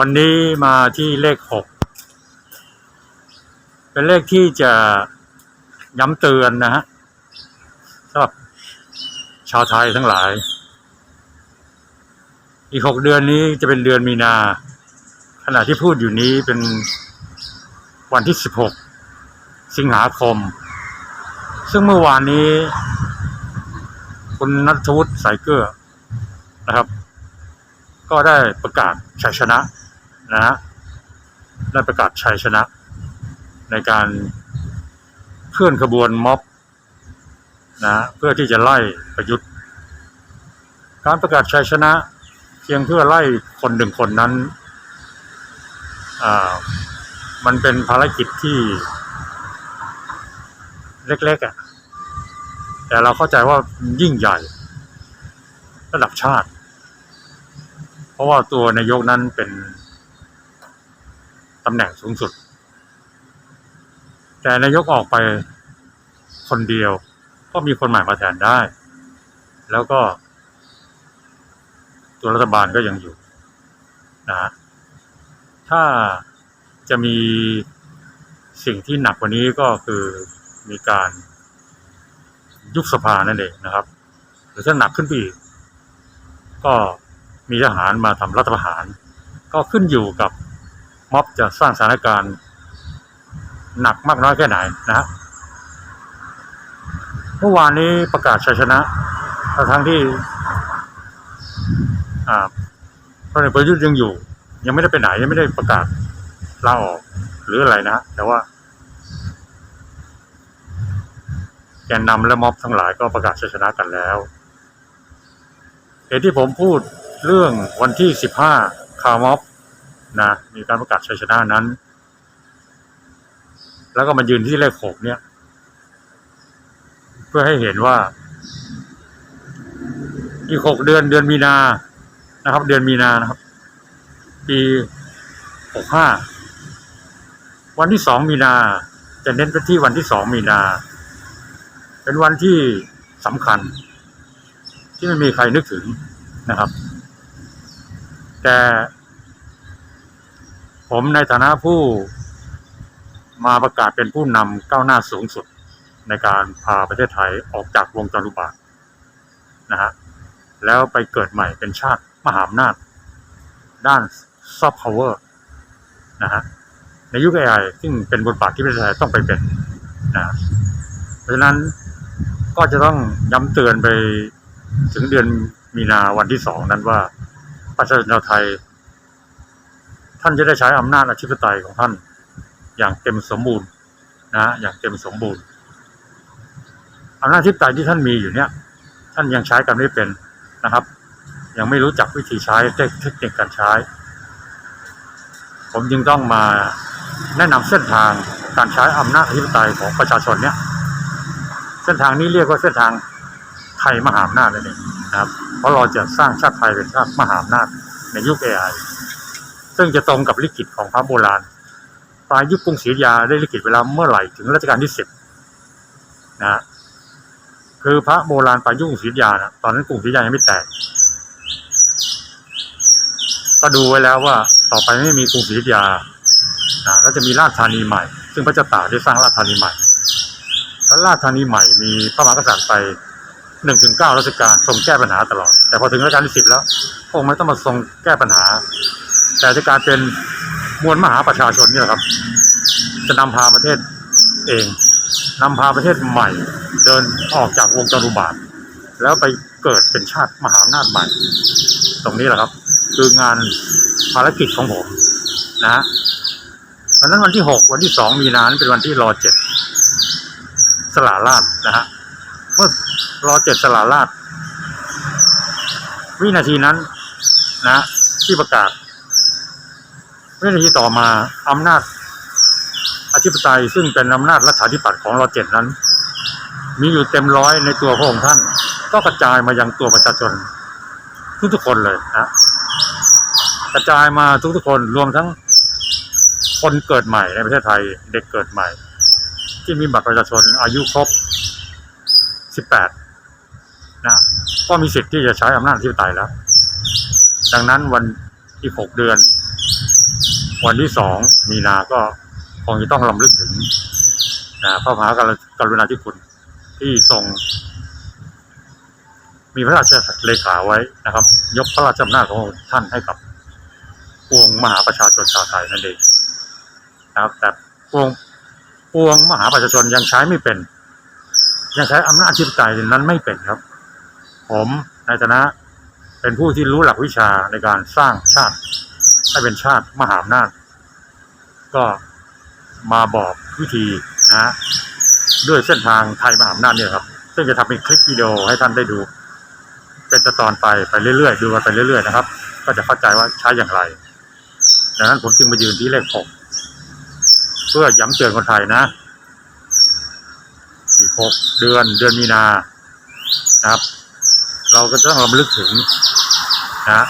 วันนี้มาที่เลขหกเป็นเลขที่จะย้ำเตือนนะฮะสำหรับชาวไทยทั้งหลาย อีกหกเดือนนี้จะเป็นเดือนมีนา ขณะที่พูดอยู่นี้เป็นวันที่สิบหกสิงหาคม ซึ่งเมื่อวานนี้ คุณนัทวุฒิสายเกลือนะครับ ก็ได้ประกาศชัยชนะ นะฮะได้ประกาศชัยชนะ ในการเคลื่อนขบวนม็อบนะเพื่อที่จะไล่ประยุทธ์ การประกาศชัยชนะ เพียงเพื่อไล่คนหนึ่งคนนั้นมันเป็นภารกิจที่เล็กๆอะแต่เราเข้าใจว่ายิ่งใหญ่ ระดับชาติ เพราะว่าตัวนายกนั้นเป็น ตำแหน่งสูงสุด แต่นายกออกไปคนเดียว ก็มีคนใหม่มาแทนได้ แล้วก็ ตัวรัฐบาลก็ยังอยู่นะฮะถ้าจะมีสิ่งที่หนักกว่านี้ก็คือมีการยุบสภานั่นเองนะครับ หรือถ้าหนักขึ้นไปอีกก็มีทหารมาทำรัฐประหาร ก็ขึ้นอยู่กับ ม็อบจะสร้างสถานการณ์ หนักมากน้อยแค่ไหนนะฮะเมื่อวานนี้ประกาศชัยชนะทั้งที่อ่าเอกประยุทธ์ยังอยู่ ยังไม่ได้ไปไหนยังไม่ได้ประกาศลาออกหรืออะไรนะแต่ว่าแกนนำและม็อบทั้งหลายก็ประกาศชัยชนะกันแล้วเหตุที่ผมพูดเรื่องวันที่สิบห้าคาม็อบ นะมีการประกาศชัยชนะนั้น แล้วก็มายืนที่เลขหกเนี่ย เพื่อให้เห็นว่าอีกหกเดือนเดือนมีนานะครับ เดือนมีนานะครับ ปีหกห้าวันที่สองมีนา จะเน้นไปที่วันที่สองมีนา เป็นวันที่สำคัญ ที่ไม่มีใครนึกถึงนะครับ แต่ ผมในฐานะผู้มาประกาศเป็นผู้นำก้าวหน้าสูงสุดในการพาประเทศไทยออกจากวงจรอุบาทนะฮะแล้วไปเกิดใหม่เป็นชาติมหาอำนาจ ด้านซอฟต์พาวเวอร์นะฮะในยุค AI ซึ่งเป็นบทบาทที่ประเทศไทยต้องไปเป็นนะเพราะฉะนั้นก็จะต้องย้ำเตือนไปถึงเดือนมีนาวันที่สองนั้นว่าประชาชนชาวไทย ท่านจะได้ใช้อำนาจอธิปไตยของท่าน อย่างเต็มสมบูรณ์นะฮะอย่างเต็มสมบูรณ์อำนาจอธิปไตยที่ท่านมีอยู่เนี่ย ท่านยังใช้กันไม่เป็นนะครับ ยังไม่รู้จักวิธีใช้เทคนิคการใช้ ผมจึงต้องมาแนะนำเส้นทางการใช้อำนาจอธิปไตยของประชาชนเนี่ยเส้นทางนี้เรียกว่าเส้นทางไทยมหาอำนาจนั่นเองนะครับ เพราะเราจะสร้างชาติไทยเป็นชาติมหาอำนาจในยุค AI ซึ่งจะตรงกับลิขิตของพระโบราณปลายยุคกรุงศรีอยุธยาได้ลิขิตเวลาเมื่อไหร่ถึงรัชกาลที่สิบนะฮะคือพระโบราณปลายยุคกรุงศรีอยุธยานะตอนนั้นกรุงศรีอยุธยายังไม่แตกก็ดูไว้แล้วว่าต่อไปไม่มีกรุงศรีอยุธยานะแล้วจะมีราชธานีใหม่ ซึ่งพระเจ้าตากได้สร้างราชธานีใหม่แล้วราชธานีใหม่มีพระมหากษัตริย์ไปหนึ่งถึงเก้ารัชกาลทรงแก้ปัญหาตลอด แต่พอถึงรัชกาลที่สิบแล้วองค์ไม่ต้องมาทรงแก้ปัญหา แต่จะกลารเป็นมวลมหาประชาชนนี่แหละครับ จะนำพาประเทศเองนำพาประเทศใหม่ เดินออกจากวงจรุบาท แล้วไปเกิดเป็นชาติมหาอำนาจใหม่ ตรงนี้แหละครับ คืองานภารกิจของผมนะฮะวันนั้นวันที่หกวันที่สองมีนานเป็นวันที่รอเจ็ดสละราชนะฮะเมื่อรอเจ็ดสละราชวินาทีนั้นนะ ที่ประกาศ วินาทีต่อมาอำนาจอธิปไตยซึ่งเป็นอำนาจรัฐาธิปัตย์ของรอเจ็ดนั้น มีอยู่เต็มร้อยในตัวพระองค์ท่าน ก็กระจายมายังตัวประชาชน ทุกๆคนเลยนะกระจายมาทุกๆคนรวมทั้งคนเกิดใหม่ในประเทศไทยเด็กเกิดใหม่ ที่มีบัตรประชาชนอายุครบ 18 นะ ก็มีสิทธิ์ที่จะใช้อำนาจอธิปไตยแล้ว ดังนั้นวันที่ 6 เดือน วันที่สองมีนาก็คงจะต้องรำลึกถึงนะพระมหากรุกรุณาธิคุณที่ทรง มีพระราชเลขาไว้นะครับ ยกพระราชอำนาจของท่านให้กับปวงมหาประชาชนชาวไทยนั่นเองนะครับ แต่ปวงปวงมหาประชาชนยังใช้ไม่เป็น ยังใช้อำนาจอธิปไตยนั้นไม่เป็นครับ ผมในฐานะเป็นผู้ที่รู้หลักวิชาในการสร้างชาติ ให้เป็นชาติมหาอำนาจก็มาบอกวิธีนะด้วยเส้นทางไทยมหาอำนาจเนี่ยครับ ซึ่งจะทำเป็นคลิปวิดีโอให้ท่านได้ดู เป็นตอนไปไปเรื่อยๆ ดูกันไปเรื่อยๆนะครับ ก็จะเข้าใจว่าใช้อย่างไรดังนั้นผมจึงมายืนที่เลขหกเพื่อย้ำเตือนคนไทยนะอีกหกเดือนเดือนมีนานะครับ เราก็ต้องรำลึกถึงนะ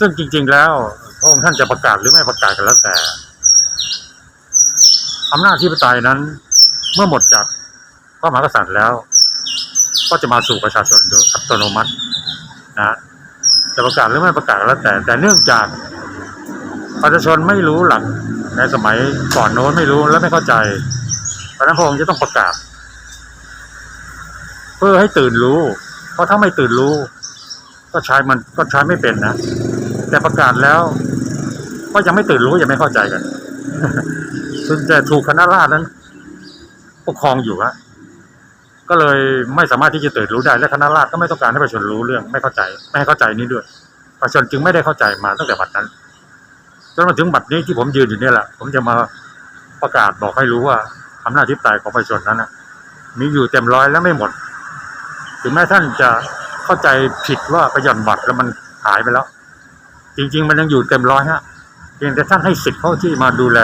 ซึ่งจริง ๆ แล้วพระองค์ท่านจะประกาศหรือไม่ประกาศกันแล้วแต่อำนาจที่ปไตยนั้น เมื่อหมดจากพระมหากษัตริย์แล้ว ก็จะมาสู่ประชาชนโดยอัตโนมัตินะจะประกาศหรือไม่ประกาศก็แล้วแต่ แต่เนื่องจากประชาชนไม่รู้หลักในสมัยก่อนโน้นไม่รู้และไม่เข้าใจเพราะฉะนั้นพระองค์จะต้องประกาศ เพื่อให้ตื่นรู้ เพราะถ้าไม่ตื่นรู้ ก็ใช้มันก็ใช้ไม่เป็นนะ แต่ประกาศแล้ว ก็ยังไม่ตื่นรู้ยังไม่เข้าใจกันซึ่งจะถูกคณะราษฎรนั้นปกครองอยู่อะก็เลยไม่สามารถที่จะตื่นรู้ได้และคณะราษฎรก็ไม่ต้องการให้ประชาชนรู้เรื่อง ไม่เข้าใจ ไม่ให้เข้าใจนี้ด้วยประชาชนจึงไม่ได้เข้าใจมาตั้งแต่บัดนั้นจนมาถึงบัดนี้ที่ผมยืนอยู่เนี่ยแหละผมจะมาประกาศบอกให้รู้ว่าอำนาจทิปไตยของประชาชนนั้นนะมีอยู่เต็มร้อยและไม่หมด ถึงแม้ท่านจะเข้าใจผิดว่าประหยัดบัตรแล้วมันหายไปแล้ว จริง ๆ มันยังอยู่เต็มร้อยฮะเพียงแต่ท่านให้สิทธิ์เขาที่มาดูแล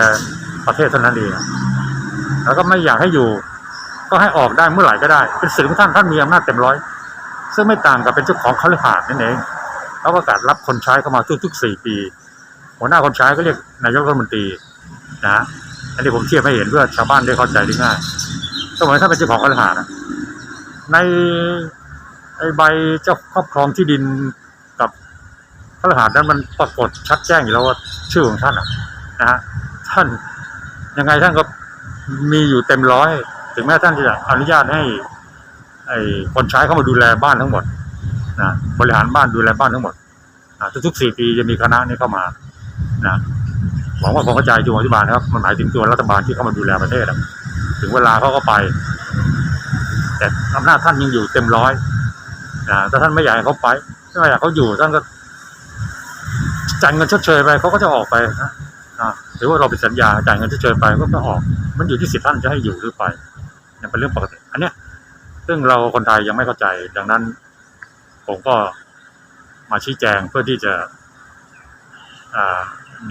ประเทศเท่านั้นเองแล้วก็ไม่อยากให้อยู่ ก็ให้ออกได้เมื่อไหร่ก็ได้ เป็นสิทธิ์ของท่านท่านมีอำนาจเต็มร้อย ซึ่งไม่ต่างกับเป็นเจ้าของคฤหาสน์นั่นเองเขาประกาศรับคนใช้เข้ามาทุกๆสี่ปี หัวหน้าคนใช้ก็เรียกนายกรัฐมนตรีนะอันนี้ผมเทียบให้เห็นเพื่อชาวบ้านได้เข้าใจได้ง่ายสมัยท่านเป็นเจ้าของคฤหาสน์ในไอใบเจ้าครอบครองที่ดิน ฤหาสนั้นมันปรากฏชัดแจ้งอยู่แล้วว่าชื่อของท่านอะนะฮะท่านยังไงท่านก็มีอยู่เต็มร้อยถึงแม้ท่านจะอนุญาตให้ ไอ้คนใช้เข้ามาดูแลบ้านทั้งหมดนะบริหารบ้านดูแลบ้านทั้งหมดนะทุกๆสี่ปีจะมีคณะนี้เข้ามานะหวังว่าคงเข้าใจจุงอธิบายนะครับ มันหมายถึงตัวรัฐบาลที่เข้ามาดูแลประเทศอะถึงเวลาเขาก็ไป แต่อำนาจท่านยังอยู่เต็มร้อยนะถ้าท่านไม่อยากให้เขาไปไม่อยากเขาอยู่ท่านก็ จ่ายเงินชดเชยไปเขาก็จะออกไปนะหรือว่าเราไปสัญญาจ่ายเงินชดเชยไปก็ก็ออก มันอยู่ที่สิทธิ์ท่านจะให้อยู่หรือไปเนี่เป็นเรื่องปกติอันเนี้ยซึ่งเราคนไทยยังไม่เข้าใจ ดังนั้น ผมก็มาชี้แจงเพื่อที่จะ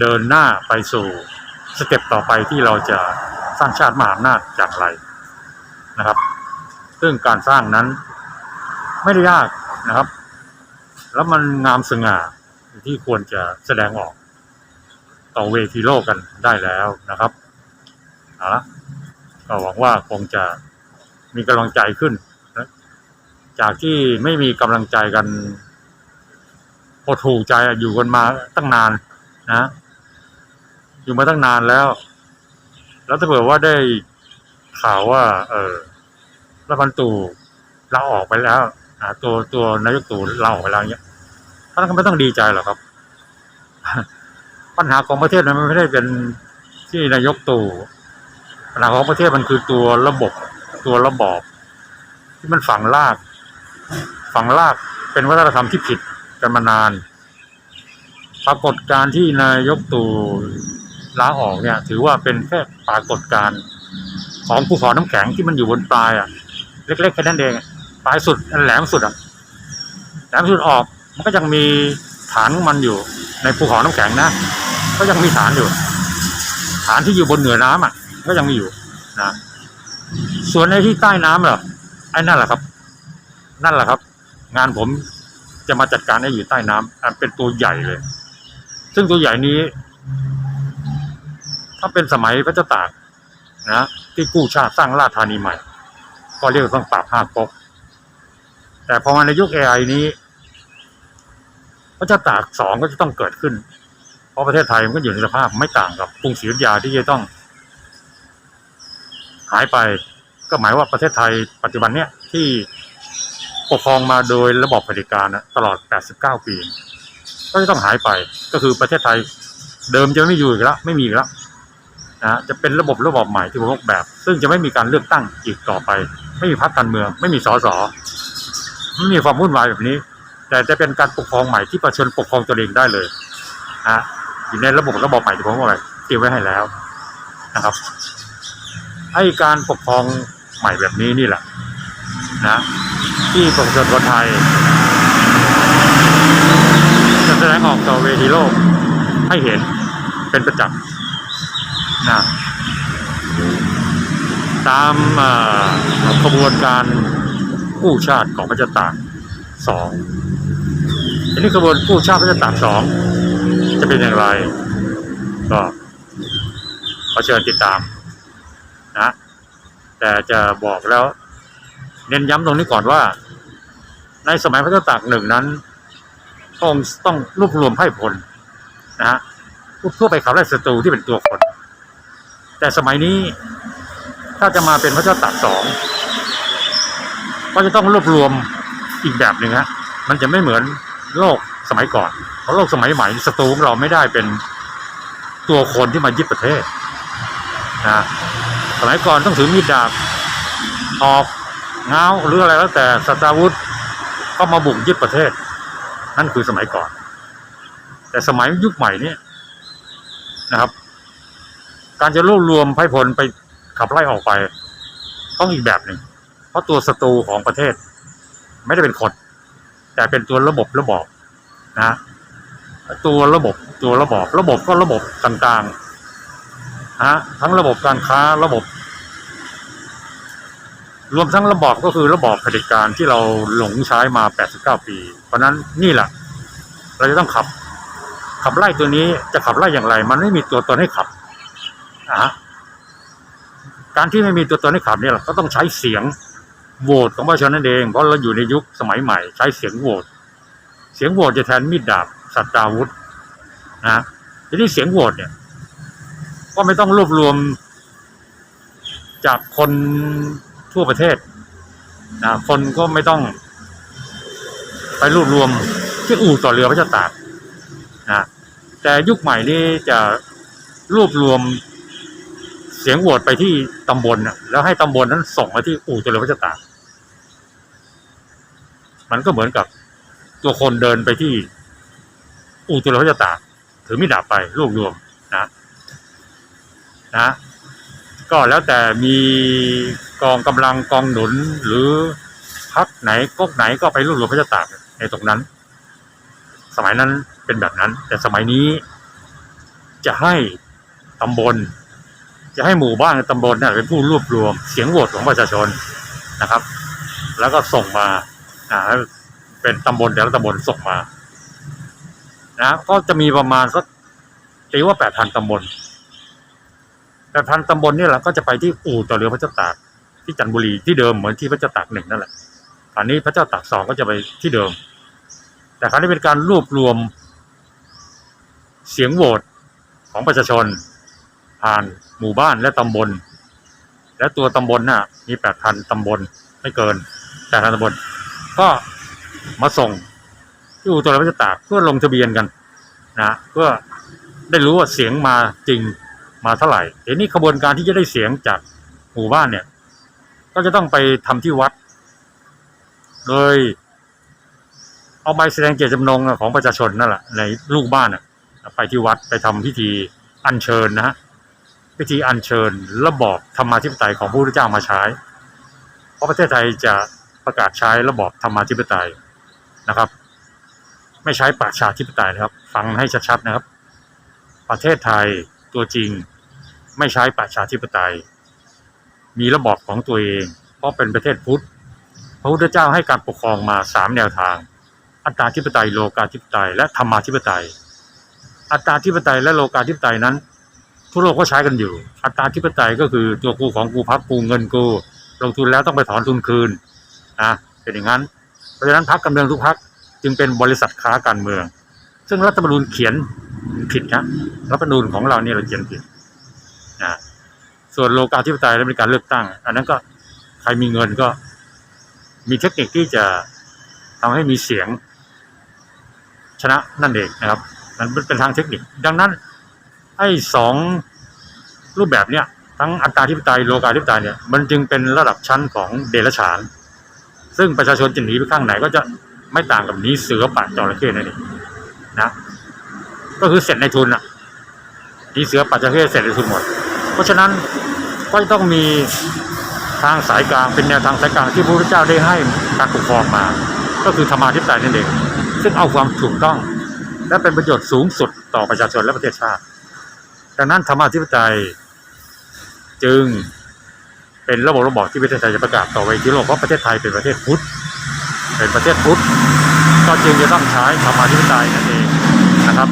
เดินหน้าไปสู่สเต็ปต่อไปที่เราจะสร้างชาติมหาอำนาจจากไรนะครับ ซึ่งการสร้างนั้นไม่ได้ยากนะครับ แล้วมันงามสง่า ที่ควรจะแสดงออก ต่อเวทีโลกกันได้แล้วนะครับเอาละก็หวังว่าคงจะมีกำลังใจขึ้นนะจากที่ไม่มีกำลังใจกันพอถูกใจอยู่กันมาตั้งนานนะอยู่มาตั้งนานแล้ว แล้วถ้าเผื่อว่าได้ข่าวว่า เออรัฐบาลตู่ลาออกไปแล้วตัวตัวนายกตู่ลาออกไปแล้วเนี้ย ท่านก็ไม่ต้องดีใจหรอกครับ ปัญหาของประเทศนั้นมันไม่ได้เป็นที่นายกตู่ปัญหาของประเทศมันคือตัวระบบตัวระบอบ ที่มันฝังลาก ฝังลากเป็นวัฒนธรรมที่ผิดกันมานาน ปรากฏการที่นายกตู่ลาออกเนี่ย ถือว่าเป็นแค่ปรากฏการของภูเขาน้ำแข็งที่มันอยู่บนปลายอะ เล็กๆแค่นั้นเองปลายสุดแหลมสุดอะแหลมสุดออก มันก็ยังมีฐานของมันอยู่ ในภูเขาน้ำแข็งนะ ก็ยังมีฐานอยู่ ฐานที่อยู่บนเหนือน้ำอะ ก็ยังมีอยู่นะส่วนในที่ใต้น้ำเหรอไอ้นั่นแหละครับ นั่นแหละครับ งานผมจะมาจัดการให้อยู่ใต้น้ำอะเป็นตัวใหญ่เลย ซึ่งตัวใหญ่นี้ ถ้าเป็นสมัยพระเจ้าตากนะที่กู้ชาติสร้างราชธานีใหม่ ก็เรียกว่าต้องปราบห้าก๊กแต่พอมาในยุคเอไอนี้ พระเจ้าตากสองก็จะต้องเกิดขึ้น เพราะประเทศไทยมันก็อยู่ในสภาพไม่ต่างกับกรุงศรีอยุธยาที่จะต้อง หายไปก็หมายว่าประเทศไทยปัจจุบันเนี้ยที่ปกครองมาโดยระบอบเผด็จการนะตลอด 89 ปี ก็จะต้องหายไป ก็คือประเทศไทยเดิมจะไม่อยู่อีกแล้วไม่มีอีกแล้วนะฮะจะเป็นระบบระบอบใหม่ที่ผมออกแบบ ซึ่งจะไม่มีการเลือกตั้งอีกต่อไป ไม่มีพรรคการเมือง ไม่มีสสไม่มีความวุ่นวายแบบนี้ แต่จะเป็นการปกครองใหม่ที่ประชาชนปกครองตัวเองได้เลยนะฮะอยู่ในระบบระบอบใหม่ที่ผมบอกไว้เตรียมไว้ให้แล้วนะครับให้การปกครองใหม่แบบนี้นี่แหละนะที่ประชาชนคนไทยจะแสดงออกต่อเวทีโลกให้เห็นเป็นประจักษ์นะตามเอ่อขบวนการกู้ชาติของพระเจ้าตาก สองทีนี้ขบวนกู้ชาติพระเจ้าตากสองจะเป็นอย่างไร ก็ขอเชิญติดตามนะแต่จะบอกแล้ว เน้นย้ำตรงนี้ก่อนว่า ในสมัยพระเจ้าตากหนึ่งนั้นพระองค์ต้องรวบรวมไพร่พลนะฮะเพื่อไปขับไล่ศัตรูที่เป็นตัวคน แต่สมัยนี้ถ้าจะมาเป็นพระเจ้าตากสองก็จะต้องรวบรวม อีกแบบหนึ่งฮะมันจะไม่เหมือนโลกสมัยก่อน เพราะโลกสมัยใหม่ศัตรูของเราไม่ได้เป็นตัวคนที่มายึดประเทศนะสมัยก่อนต้องถือมีดดาบออกเงาหรืออะไรแล้วแต่สตาวุธก็มาบุกยึดประเทศ นั่นคือสมัยก่อน แต่สมัยยุคใหม่นี้นะครับ การจะรวบรวมไพ่พลไปขับไล่ออกไป ต้องอีกแบบหนึ่งเพราะตัวศัตรูของประเทศ ไม่ได้เป็นคน แต่เป็นตัวระบบระบอบนะตัวระบบตัวระบอบระบบก็ระบบต่างๆฮะทั้งระบบการค้าระบบ รวมทั้งระบอบก็คือระบอบเผด็จการที่เราหลงใช้มา 89 ปี เพราะฉะนั้นนี่แหละ เราจะต้องขับ ขับไล่ตัวนี้จะขับไล่อย่างไร มันไม่มีตัวตนให้ขับนะฮะการที่ไม่มีตัวตนให้ขับเนี่ยเราก็ต้องใช้เสียง โหวตของประชาชนนั่นเอง เพราะเราอยู่ในยุคสมัยใหม่ ใช้เสียงโหวตเสียงโหวตจะแทนมีดดาบสัตราวุธนะทีนี้เสียงโหวตเนี่ย ก็ไม่ต้องรวบรวมจากคนทั่วประเทศนะคนก็ไม่ต้อง ไปรวบรวมที่อู่ต่อเรือพระเจ้าตากนะแต่ยุคใหม่นี้จะรวบรวม สียงโหวตไปที่ตำบลนะแล้วให้ตำบลนั้นส่งมาที่อู่ต่อเรือพระเจ้าตา มันก็เหมือนกับตัวคนเดินไปที่อู่ต่อเรือพระเจ้าตา ถือมีดดาบไปรวบรวมนะนะ ก็แล้วแต่มีกองกำลังกองหนุนหรือพักไหนก๊กไหนก็ไปรวบรวมพระเจ้าตากในตรงนั้น สมัยนั้นเป็นแบบนั้น แต่สมัยนี้จะให้ตำบล จะให้หมู่บ้านในตำบลเนี่ยเป็นผู้รวบรวมเสียงโหวตของประชาชนนะครับ แล้วก็ส่งมาอ่าเป็นตำบลแต่ละตำบลส่งมานะก็จะมีประมาณสักตีว่าแปดพันตำบลแต่พันตำบลเนี่ยแหละก็จะไปที่อู่ต่อเรือพระเจ้าตากที่จันทบุรีที่เดิมเหมือนที่พระเจ้าตากหนึ่งนั่นแหละคราวนี้พระเจ้าตากสองก็จะไปที่เดิม แต่คราวนี้เป็นการรวบรวมเสียงโหวตของประชาชน ผ่านหมู่บ้านและตำบล และตัวตำบลน่ะ มีแปดพันตำบลไม่เกินแปดพันตำบล ก็มาส่งที่อู่ต่อเรือพระเจ้าตากเพื่อลงทะเบียนกันนะเพื่อได้รู้ว่าเสียงมาจริงมาเท่าไหร่ทีนี้ขบวนการที่จะได้เสียงจากหมู่บ้านเนี่ย ก็จะต้องไปทำที่วัด โดยเอาใบแสดงเจตจำนงของประชาชนนั่นแหละในลูกบ้านน่ะไปที่วัดไปทำพิธีอัญเชิญนะฮะ พิธีอัญเชิญระบอบธรรมาธิปไตยของพระพุทธเจ้ามาใช้ เพราะประเทศไทยจะประกาศใช้ระบอบธรรมาธิปไตยนะครับ ไม่ใช้ประชาธิปไตยนะครับ ฟังให้ชัดๆนะครับ ประเทศไทยตัวจริงไม่ใช้ประชาธิปไตย มีระบอบของตัวเอง เพราะเป็นประเทศพุทธพระพุทธเจ้าให้การปกครองมาสามแนวทาง อัตตาธิปไตยโลกาธิปไตย และธรรมาธิปไตย อัตตาธิปไตยและโลกาธิปไตยนั้น ทั่วโลกก็ใช้กันอยู่ อัตตาธิปไตยก็คือตัวกูของกูพักกูเงินกูลงทุนแล้วต้องไปถอนทุนคืนนะเป็นอย่างนั้น เพราะฉะนั้นพักการเมืองทุกพักจึงเป็นบริษัทค้าการเมือง ซึ่งรัฐธรรมนูญเขียนผิดนะรัฐธรรมนูญของเราเนี่ยเราเขียนผิดนะส่วนโลกาธิปไตยและเป็นการเลือกตั้ง อันนั้นก็ใครมีเงินก็ มีเทคนิคที่จะทำให้มีเสียงชนะนั่นเองนะครับ มันเป็นทางเทคนิค ดังนั้น ไอ้สองรูปแบบเนี้ยทั้งอัตราธิปไตยโลกาธิปไตยเนี่ยมันจึงเป็นระดับชั้นของเดรัจฉาน ซึ่งประชาชนจะหนีไปข้างไหนก็จะไม่ต่างกับนีเสือป่าจระเข้นั่นเองนะก็คือเสร็จในทุนอะนีเสือป่าจระเข้เสร็จในทุนหมด เพราะฉะนั้นก็ต้องมีทางสายกลางเป็นแนวทางสายกลางที่พระพุทธเจ้าได้ให้การปกครองมา ก็คือธรรมาธิปไตยนั่นเองซึ่งเอาความถูกต้อง และเป็นประโยชน์สูงสุดต่อประชาชนและประเทศชาติ ดังนั้นธรรมาธิปไตยจึงเป็นระบบระบอบที่ประเทศไทยจะประกาศต่อไปที่โลกเพราะประเทศไทยเป็นประเทศพุทธเป็นประเทศพุทธก็จึงจะต้องใช้ธรรมาธิปไตยนั่นเองนะครับ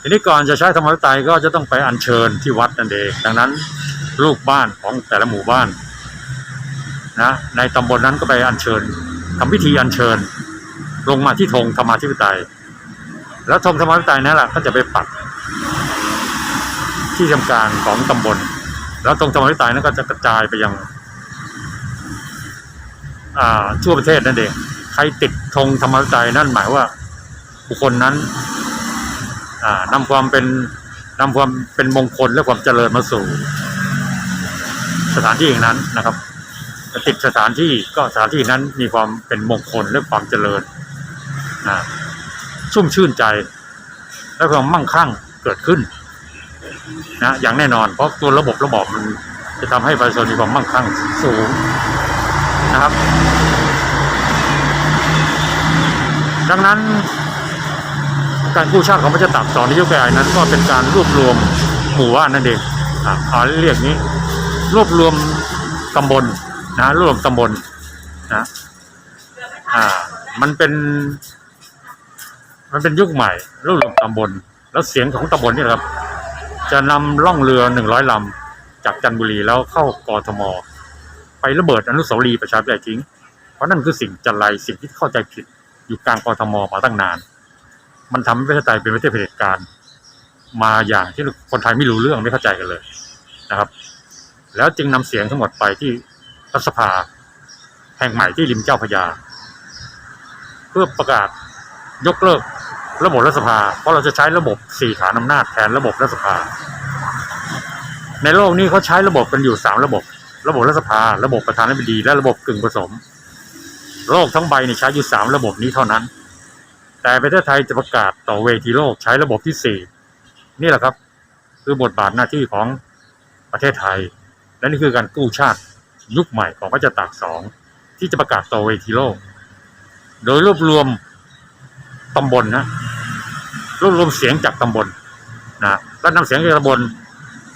ทีนี้ก่อนจะใช้ธรรมาธิปไตยก็จะต้องไปอัญเชิญที่วัดนั่นเองดังนั้นลูกบ้านของแต่ละหมู่บ้านนะในตำบลนั้นก็ไปอัญเชิญทำพิธีอัญเชิญ ลงมาที่ธงธรรมาธิปไตย แล้วธงธรรมาธิปไตยนั่นแหละก็จะไปปักที่ทำการของตำบล แล้วธงธรรมาธิปไตยนั้นก็จะกระจายไปยังอ่าทั่วประเทศนั่นเองใครติดธงธรรมาธิปไตยนั่นหมายว่า บุคคลนั้นอ่านำความเป็นนำความเป็นมงคลและความเจริญมาสู่ สถานที่อย่างนั้นนะครับติดสถานที่ก็สถานที่นั้นมีความเป็นมงคลและความเจริญนะ ชุ่มชื่นใจ และความมั่งคั่งเกิดขึ้นนะอย่างแน่นอน เพราะตัวระบบระบอบมันจะทำให้ประชาชนมีความมั่งคั่งสูงนะครับ ดังนั้น การกู้ชาติของพระเจ้าตากสอนในยุคใหญ่นั้น ก็เป็นการรวบรวมหมู่บ้านนั่นเองอ่าเอาเรียกนี้ รวบรวมตำบลนะรวบรวมตำบลนะอ่ามันเป็น มันเป็นยุคใหม่รวบรวมตำบล แล้วเสียงของตำบลนี่นะครับ จะนำล่องเรือหนึ่งร้อยลำจากจันทบุรีแล้วเข้ากรทม ไประเบิดอนุสาวรีย์ประชาธิปไตยทิ้ง เพราะนั่นคือสิ่งจันไรสิ่งที่เข้าใจผิดอยู่กลางกรทมมาตั้งนาน มันทำให้ประเทศไทยเป็นประเทศเผด็จการ มาอย่างที่คนไทยไม่รู้เรื่องไม่เข้าใจกันเลยนะครับ แล้วจึงนำเสียงทั้งหมดไปที่รัฐสภาแห่งใหม่ที่ริมเจ้าพระยา เพื่อประกาศยกเลิก ระบบรัฐสภา เพราะเราจะใช้ระบบสี่ฐานอำนาจแทนระบบรัฐสภา ในโลกนี้เขาใช้ระบบกันอยู่สามระบบ ระบบรัฐสภา ระบบประธานาธิบดี และระบบกึ่งผสม โลกทั้งใบเนี่ยใช้อยู่สามระบบนี้เท่านั้น แต่ประเทศไทยจะประกาศต่อเวทีโลกใช้ระบบที่สี่นี่แหละครับ คือบทบาทหน้าที่ของประเทศไทย และนี่คือการกู้ชาติยุคใหม่ของพระเจ้าตากสองที่จะประกาศต่อเวทีโลก โดยรวบรวม ตำบลนะรวบรวมเสียงจากตำบลนะแล้วนำเสียงจากตำบล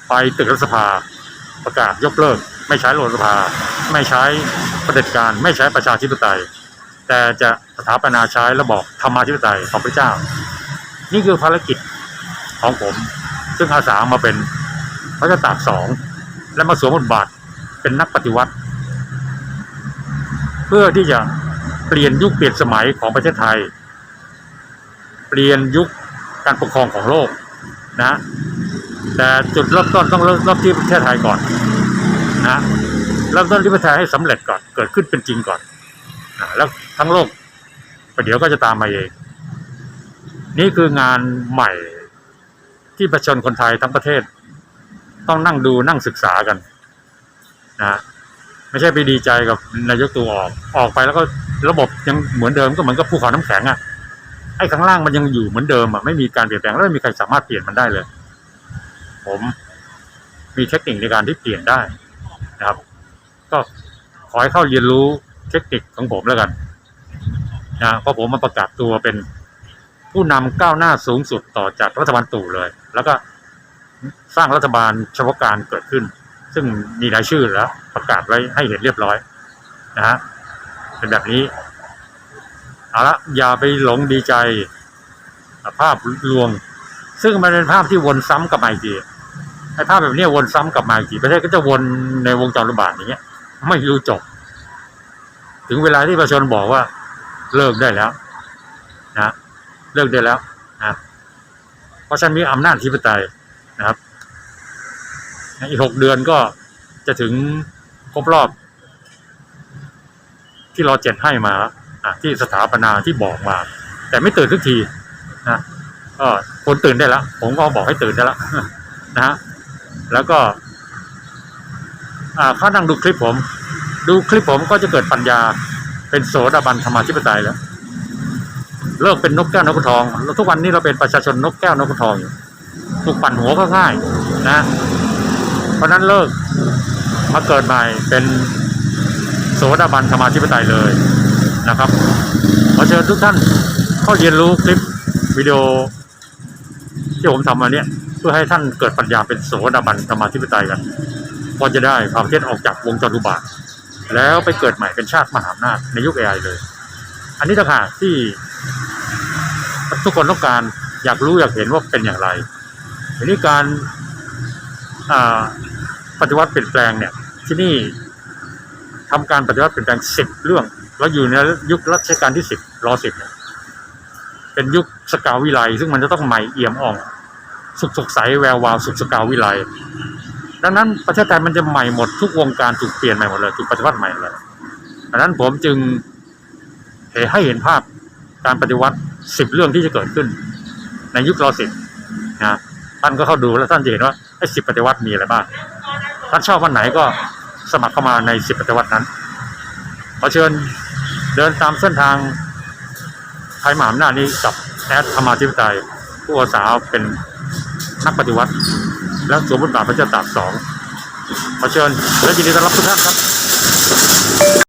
ไปตึกรัฐสภา ประกาศยกเลิก ไม่ใช้รัฐสภา ไม่ใช้ประเด็จการ ไม่ใช้ประชาธิปไตย แต่จะสถาปนาใช้ระบอบธรรมาธิปไตยของพระเจ้า นี่คือภารกิจของผม ซึ่งอาสามาเป็นพระเจ้าตากสองและมาสวมบทบาทเป็นนักปฏิวัติ เพื่อที่จะเปลี่ยนยุคเปลี่ยนสมัยของประเทศไทย ลี่ยนยุคการปกครองของโลกนะแต่จุดเริ่มต้นต้องเริ่มที่ประเทศไทยก่อนนะเริ่มต้นที่ประเทศไทยให้สำเร็จก่อนเกิดขึ้นเป็นจริงก่อนนะแล้วทั้งโลกประเดี๋ยวก็จะตามมาเอง นี่คืองานใหม่ที่ประชาชนคนไทยทั้งประเทศ ต้องนั่งดูนั่งศึกษากันนะไม่ใช่ไปดีใจกับนายกตัวออกออกไปแล้วก็ระบบยังเหมือนเดิมก็เหมือนกับภูเขาน้ำแข็งอะ่ะ ไอ้ข้างล่างมันยังอยู่เหมือนเดิมอะ่ะไม่มีการเปลี่ยนแปลงแล้วไม่มีใครสามารถเปลี่ยนมันได้เลย ผมมีเทคนิคในการที่เปลี่ยนได้นะครับ ก็ขอให้เข้าเรียนรู้เทคนิคของผมแล้วกันนะเพราะผมมาประกาศตัวเป็นผู้นำก้าวหน้าสูงสุดต่อจากรัฐบาลตู่เลย แล้วก็สร้างรัฐบาลเฉพาะการเกิดขึ้น ซึ่งมีรายชื่อแล้ว ประกาศไว้ให้เห็นเรียบร้อยนะฮะเป็นแบบนี้ เอาละอย่าไปหลงดีใจภาพลวง ซึ่งมันเป็นภาพที่วนซ้ำกลับมาอีกทีไอ้ภาพแบบนี้วนซ้ำกลับมาอีกทีประเทศก็จะวนในวงจรระบาดอย่างเงี้ย ไม่รู้จบ ถึงเวลาที่ประชาชนบอกว่า เลิกได้แล้ว นะเลิกได้แล้วนะเพราะฉะนันมีอำนาจธิปไตยนะครับอีกหกเดือนก็จะถึงครบรอบ ที่รอเจ็ดให้มาแล้ว ที่สถาปนาที่บอกมา แต่ไม่ตื่นทุกทีนะก็คนตื่นได้แล้วผมก็บอกให้ตื่นได้แล้วนะฮะแล้วก็อ่าเขานั่งดูคลิปผม ดูคลิปผมก็จะเกิดปัญญา เป็นโสดาบันธรรมาธิปไตยแล้วเลิกเป็นนกแก้วนกขุนทองแล้วทุกวันนี้เราเป็นประชาชนนกแก้วนกขุนทองอยู่ถูกปั่นหัวก็ง่ายนะ เพราะฉะนั้นเลิกมาเกิดใหม่เป็นโสดาบันธรรมาธิปไตยเลย นะครับ ขอเชิญทุกท่านเข้าเรียนรู้คลิปวิดีโอ ที่ผมทำมาเนี่ยเพื่อให้ท่านเกิดปัญญาเป็นโสดาบันธรรมาธิปไตยกันพอจะได้พาประเทศออกจากวงจรอุบาท แล้วไปเกิดใหม่เป็นชาติมหาอำนาจในยุคเอไอเลย อันนี้ต่างหากที่ ทุกคนต้องการอยากรู้อยากเห็นว่าเป็นอย่างไรทีนี้การปฏิวัติเปลี่ยนแปลงเนี่ยที่นี่ทำการปฏิวัติเปลี่ยนแปลงสิบเรื่อง เราอยู่ในยุครัชกาลที่สิบรอสิบเป็นยุคสกาวิไลซึ่งมันจะต้องใหม่เอี่ยมอ่อง สุขสดใสแวววาวสุขสกาวิไลดังนั้นประเทศไทยมันจะใหม่หมดทุกวงการถูกเปลี่ยนใหม่หมดเลยถูกปฏิวัติใหม่เลยดังนั้นผมจึงเห็นให้เห็นภาพการปฏิวัติสิบเรื่องที่จะเกิดขึ้น ในยุครอสิบนะท่านก็เข้าดูแล้วท่านจะเห็นว่าไอ้สิบปฏิวัติมีอะไรบ้างท่านชอบวันไหนก็สมัครเข้ามาในสิบปฏิวัตินั้นขอเชิญ เดินตามเส้นทางไทยมหาอำนาจนี้กับแอดธรรมาธิปไตยผู้อาสาเป็นนักปฏิวัติ และสวมบทบาทพระเจ้าตากสองขอเชิญและยินดีต้อนรับทุกท่านครับ